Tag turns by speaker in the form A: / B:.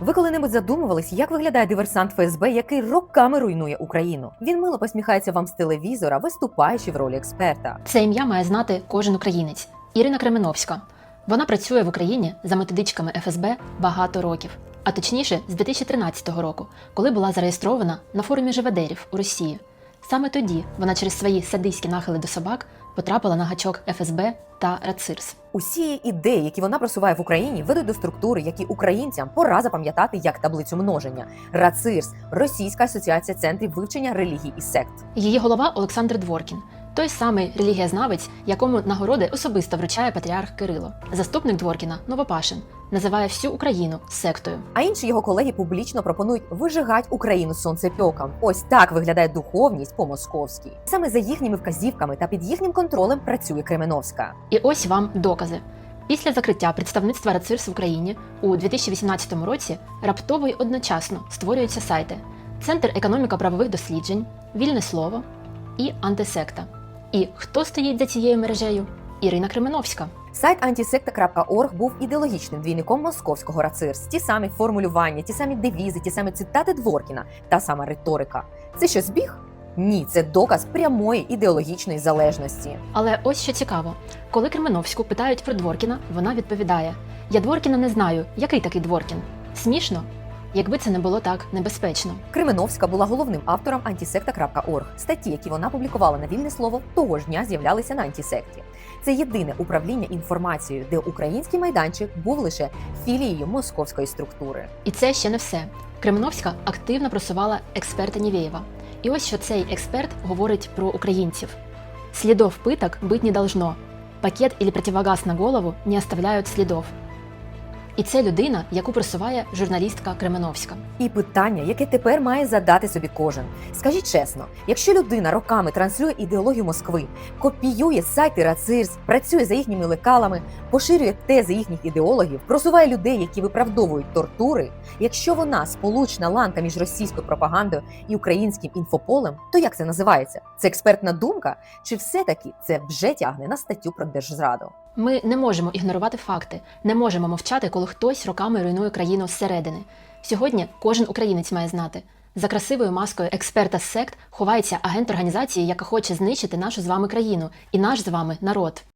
A: Ви коли-небудь задумувались, як виглядає диверсант ФСБ, який роками руйнує Україну? Він мило посміхається вам з телевізора, виступаючи в ролі експерта.
B: Це ім'я має знати кожен українець. Ірина Кременовська. Вона працює в Україні за методичками ФСБ багато років, а точніше, з 2013 року, коли була зареєстрована на форумі живодерів у Росії. Саме тоді вона через свої садистські нахили до собак потрапила на гачок ФСБ та РАЦИРС.
A: Усі ідеї, які вона просуває в Україні, ведуть до структури, які українцям пора запам'ятати як таблицю множення. РАЦИРС Російська асоціація центрів вивчення релігій і сект.
B: Її голова Олександр Дворкін, той самий релігієзнавець, якому нагороди особисто вручає патріарх Кирило. Заступник Дворкіна Новопашин називає всю Україну сектою.
A: А інші його колеги публічно пропонують вижигать Україну сонцепьоком. Ось так виглядає духовність по-московськи. Саме за їхніми вказівками та під їхнім контролем працює Кременовська.
B: І ось вам докази. Після закриття представництва РАЦИРС в Україні у 2018 році раптово й одночасно створюються сайти Центр економіко-правових досліджень, Вільне слово і Антисекта. І хто стоїть за цією мережею? Ірина Кременовська.
A: Сайт antisекта.org був ідеологічним двійником московського РАЦИРС. Ті самі формулювання, ті самі девізи, ті самі цитати Дворкіна, та сама риторика. Це що збіг? Ні, це доказ прямої ідеологічної залежності.
B: Але ось що цікаво: коли Кременовську питають про Дворкіна, вона відповідає: Я Дворкіна не знаю, який такий Дворкін. Смішно, якби це не було так небезпечно.
A: Кременовська була головним автором антисекта.org. Статті, які вона публікувала на вільне слово, того ж дня з'являлися на антисекті. Це єдине управління інформацією, де український майданчик був лише філією московської структури.
B: І це ще не все. Кременовська активно просувала експерта Нівєєва. І ось що цей експерт говорить про українців: слідов пыток быть не должно. Пакет или противогаз на голову не оставляють слідов. І це людина, яку просуває журналістка Кременовська.
A: І питання, яке тепер має задати собі кожен. Скажіть чесно, якщо людина роками транслює ідеологію Москви, копіює сайти РАЦИРС, працює за їхніми лекалами, поширює тези їхніх ідеологів, просуває людей, які виправдовують тортури, якщо вона сполучна ланка між російською пропагандою і українським інфополем, то як це називається? Це експертна думка? Чи все-таки це вже тягне на статтю про держзраду?
B: Ми не можемо ігнорувати факти, не можемо мовчати, коли хтось роками руйнує країну зсередини. Сьогодні кожен українець має знати. За красивою маскою експерта сект ховається агент організації, яка хоче знищити нашу з вами країну і наш з вами народ.